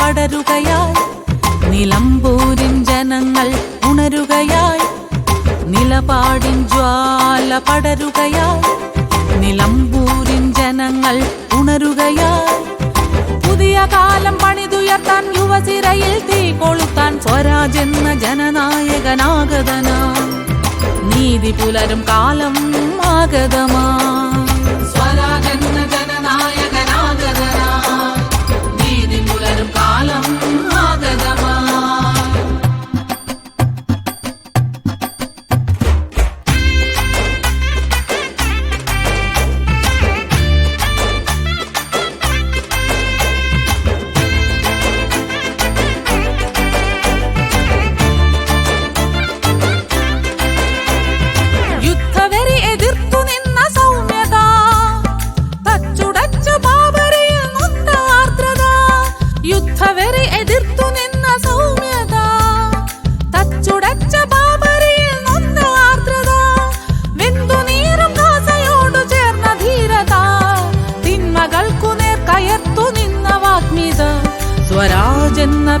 പടരുകയായി നിലമ്പൂരിൻ ജനങ്ങൾ ഉണരുകയായി നിലപാടിൻ ജ്വാല പടരുകയായി നിലമ്പൂരിൻ ജനങ്ങൾ ഉണരുകയായി പുതിയ കാലം പണിതുയർത്താൻ യുവസിരയിൽ തീ കൊളുത്താൻ സ്വരാജെന്ന ജനനായകനാഗതനാ. നീതി പുലരും കാലം ആഗതമാ.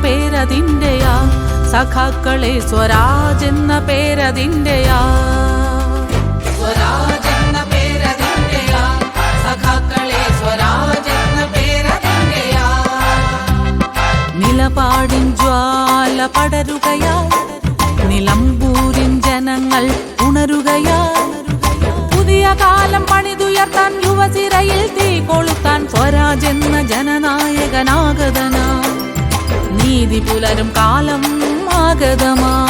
പേരതിന്റെയാ സഖാക്കളെ പേരതിന്റെയാ സ്വരാജെന്ന പേരതിന്റെയാ സ്വരാജെന്ന പേരതിന്റെയാ നിലപാടിൻ ജ്വാല പടരുകയാ. നിലമ്പൂരിൻ ജനങ്ങൾ ഉണരുകയാ. പുതിയ കാലം പണിതുയർത്താൻ യുവസിരയിൽ തീ കൊളുത്താൻ നീതി പുലരും കാലം ആഗതമാ.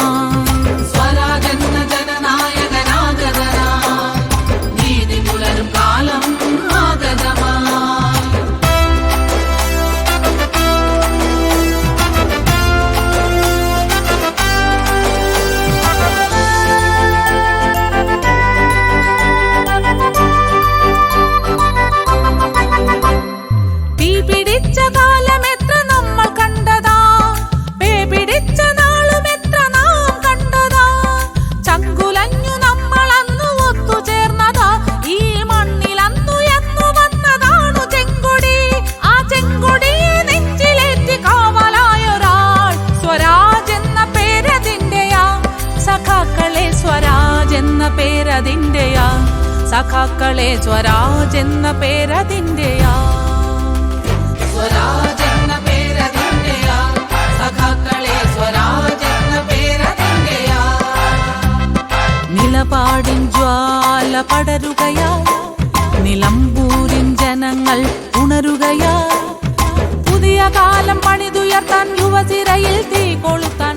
പേരതിന്റെയാ സഖാക്കളെ സ്വരാജ് എന്ന പേരതിന്റെയാ നിലപാടിൻ ജ്വാല പടരുകയാ. നിലമ്പൂരിൻ ജനങ്ങൾ ഉണരുകയാ. പുതിയ കാലം പണിതുയർത്താൻ യുവതിരയിൽ തീ കൊളുത്താൻ